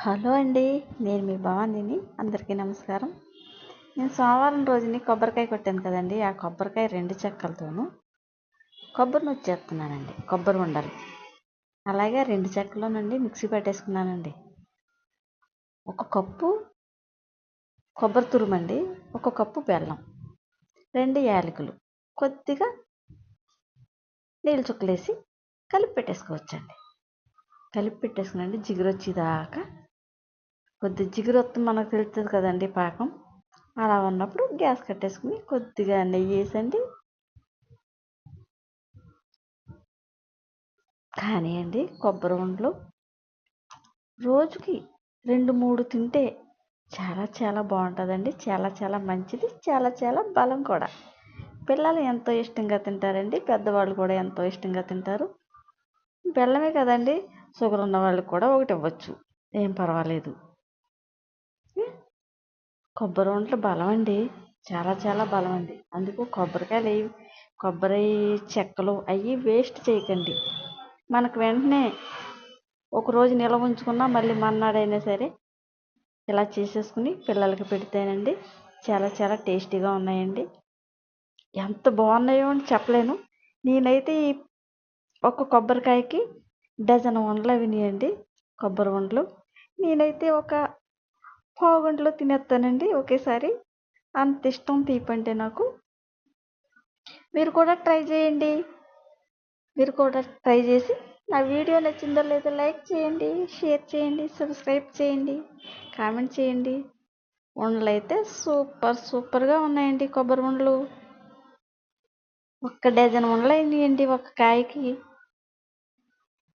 Hello అండి నేను మీ భవానీని. అందరికీ నమస్కారం. నేను సోమవారం రోజుని కొబ్బరికాయ కొట్టాను కదండి ఆ కొబ్బరికాయ రెండు చెక్కలతోనూ కొబ్బరి నూనె చేస్తున్నానండి కొబ్బరి ఉండలు. అలాగే రెండు చెక్కలోనండి మిక్సీ పెట్టేసుకున్నానండి. ఒక కప్పు కొబ్బరి తురుమండి ఒక కప్పు బెల్లం రెండు యాలకులు కొద్దిగా నీళ్ళు చుక్కలేసి కలిపి పెట్టేసుకోవచ్చండి. కలిపి పెట్టేసుకునండి జిగురు వచ్చేదాకా కొద్ది జిగురు వస్తే మనకు తెలుస్తుంది కదండి పాకం. అలా ఉన్నప్పుడు గ్యాస్ కట్టేసుకుని కొద్దిగా నెయ్యి వేసండి. కానీ అండి కొబ్బరి ఉండలు రోజుకి రెండు మూడు తింటే చాలా చాలా బాగుంటుందండి. చాలా చాలా మంచిది. చాలా చాలా బలం కూడా. పిల్లలు ఎంతో ఇష్టంగా తింటారండి. పెద్దవాళ్ళు కూడా ఎంతో ఇష్టంగా తింటారు. బెల్లమే కదండి. షుగర్ ఉన్న వాళ్ళకి కూడా ఒకటి ఇవ్వచ్చు. ఏం పర్వాలేదు. కొబ్బరి వంటలు బలం అండి చాలా చాలా బలం అండి అందుకు కొబ్బరికాయలు అవి కొబ్బరి చెక్కలు అవి వేస్ట్ చేయకండి. మనకు వెంటనే ఒకరోజు నిల్వ ఉంచుకున్నా మళ్ళీ మన్నాడైనా సరే ఇలా చేసేసుకుని పిల్లలకి పెడితేనండి చాలా చాలా టేస్టీగా ఉన్నాయండి. ఎంత బాగున్నాయో అని చెప్పలేను. నేనైతే ఈ ఒక కొబ్బరికాయకి డజన్ వండలు అవినాయండి. కొబ్బరి వండలు నేనైతే ఒక పావు గంటలో తినేస్తానండి ఒకేసారి. అంత ఇష్టం తీపంటే నాకు. మీరు కూడా ట్రై చేయండి. మీరు కూడా ట్రై చేసి నా వీడియో నచ్చిందో లేదో లైక్ చేయండి షేర్ చేయండి సబ్స్క్రైబ్ చేయండి కామెంట్ చేయండి. ఉండలు అయితే సూపర్ సూపర్గా ఉన్నాయండి కొబ్బరి ఉండలు. ఒక్క డజన్ ఉండలు అయినాయండి ఒక కాయకి.